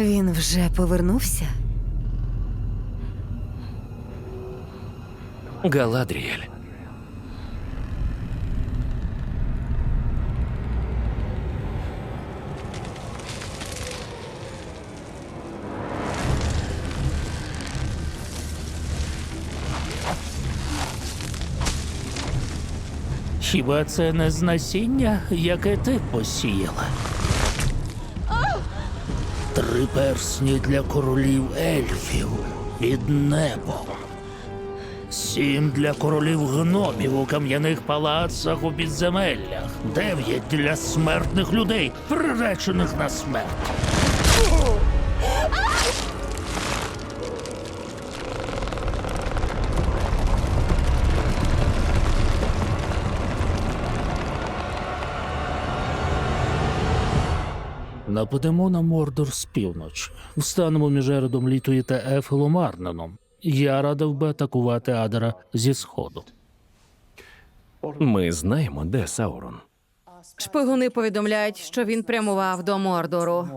Він вже повернувся. Галадріель. Хіба це не з насіння, яке ти посіяла? Три персні для королів ельфів під небом. Сім для королів гномів у кам'яних палацах у підземеллях. Дев'ять для смертних людей, приречених на смерть. Нападемо на Мордор з півночі. Встанемо між Еродом Літої та Ефелом Арненом. Я радив би атакувати Адера зі сходу. Ми знаємо, де Саурон. Шпигуни повідомляють, що він прямував до Мордору.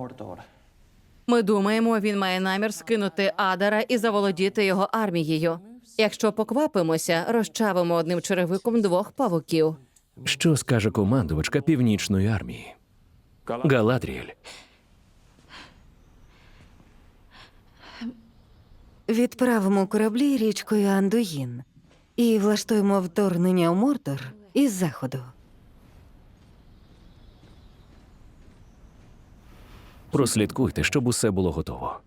Ми думаємо, він має намір скинути Адара і заволодіти його армією. Якщо поквапимося, розчавимо одним черевиком двох павуків. Що скаже командувачка північної армії? Галадріель. Відправимо кораблі річкою Андуїн і влаштуємо вторгнення у Мордор із заходу. Прослідкуйте, щоб усе було готово.